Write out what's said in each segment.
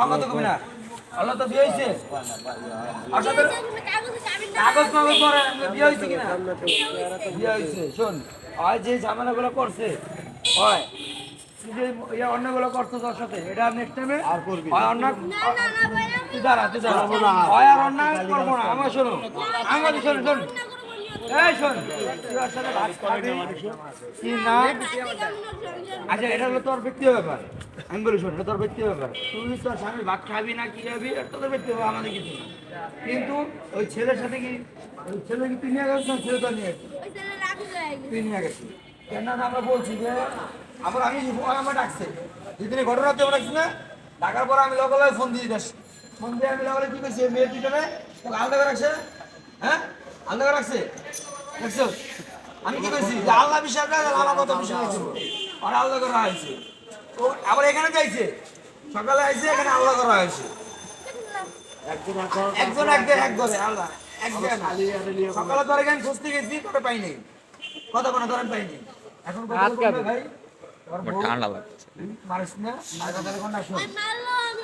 মোহাম্মদ কবি না। আল্লাহ তো বিয়ে হয়েছে কাগজ মাগজ করে বিয়ে হয়েছে কিনা? বিয়ে হয়েছে শোন হয় যে ঝামেলাগুলো করছে হয় যে ইয়া অন্যগুলো করছ তোর সাথে এটা নেক্সট টাইমে আর করবি হয় অন্য তুই দাঁড়া তুই দাঁড়া। হয় আর করব না। আমার শোনো আমার শোন শোন। আচ্ছা এটা হলো তোর ব্যক্তিগত ব্যাপার। আমি বলি শোন এটা তোর ব্যক্তিগত ব্যাপার। তুই তোর স্বামীর ভাত খাবি না কি খাবি? এটা তোদের ব্যক্তিগত আমাদের কিছু না। কিন্তু ওই ছেলের সাথে কি ওই ছেলে কি তুই নিয়ে? গেছিস না ছেলে তো নিয়ে গেছিস তুই নিয়ে গেছিস কেন না আমরা বলছি যে আমরা আমি আমার ডাকছে। যেদিন ঘটনা তুই ডাকছি না? ডাকার পর আমি লগে ফোন দিয়ে দিস ফোন দিয়ে আমি লগে লগে কি করছি? মেয়ের পিছনে আলাদা করে রাখছে হ্যাঁ? আলাদা করে রাখছে? আমি কি করছি যে আল্লাহ বিশ্বাস করে আল্লাহ কত বিশ্বাস হয়েছিল আর আলাদা করা হয়েছে। ও আবার এখানে যাইছে? সকালে আইছে এখানে আলাদা করা হয়েছে। একজন একজন এক ঘরে আলাদা এক জায়গায় সকালে তোর এখানে। খুঁজতে গেছি তোটা পাই নাই। কথা কোনো ধরেন পাই নাই। এখন কথা ভাই। তোর ঠান্ডা লাগছে। মারিস না মার কথা কোন না। শোন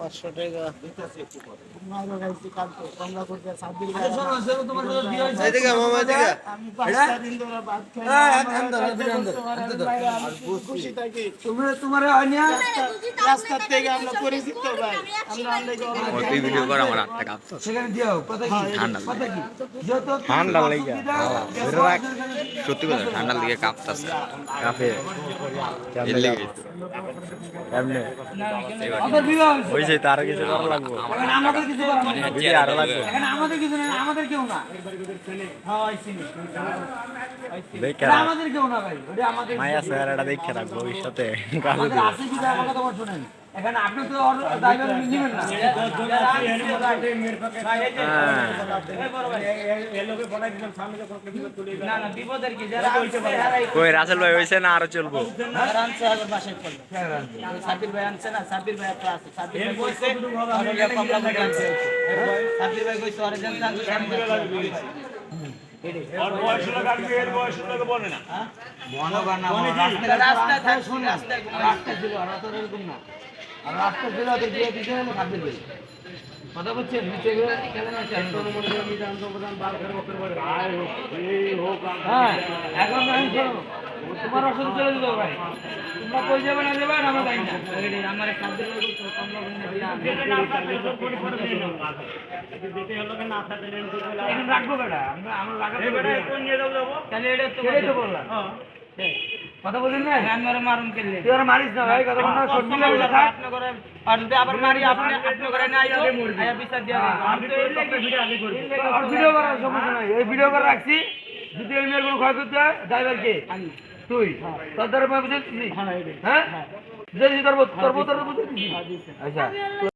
পাঁচশো টাকা। হ্যাঁ, ঠান্ডা সত্যি কথা ঠান্ডার দিকে কাঁপতাছে। কাঁপে। এর ওই। হয়েছে তার কিছু করা লাগবো। আমাদের কিছু করার আরও লাগবে। আমাদের কিছু নেই আমাদের কেউ না। এটা আমাদের কেউ না ভাই আমাদের মায়া স্যারটা দেখে রাখব ভবিষ্যতে। আমাদের আছে এখানে আপনি তো ড্রাইভার নিবেন না। না না বিপদের কি? যারা আনছে কই রাসেল ভাই হয়েছে না আরও চলবো? সাব্বির ভাই আনছে না সাব্বির ভাই একটা আছে সাব্বির ভাই কইছে কমলা ভাই কইছে আরে আনছে সাব্বির ভাই মনোগান না। রাস্তা রাস্তা থাক রাস্তা রাস্তা ছিল আর তো এরকম না। রাস্তা ছিল ওদের দিয়ে দিতে হলে খাদ্য দেবে কথা বলছেন নিচে না হ্যাঁ এখন আমি শোনো তোমার ওষুধ চলে দিতে ভাই। তোমরা কই যাবে না যাবে আমরা যাই না। আমার খাদ্য রাখব বেটা আমরা আমরা লাগাতে তাহলে এটা তো সেটাই তো বললাম। কথা বলছেন না? মারুন কেলে তুই আর মারিস না ভাই কথা বলনা সত্যি লাগলে আপনি করে আর যদি আবার মারি আপনি আপনি করে না আইতো আয়া বিচার দিয়া আমি তো এই ভিডিও আগে করব আর ভিডিও করার সমস্যা নাই। এই ভিডিও করে রাখছি। যদি এই মেয়ের কোনো ক্ষয় করতে হয় তুই। তোর দ্বারা বুঝেছিস হ্যাঁ যদি তোর তোর তোর বুঝেছিস আচ্ছা।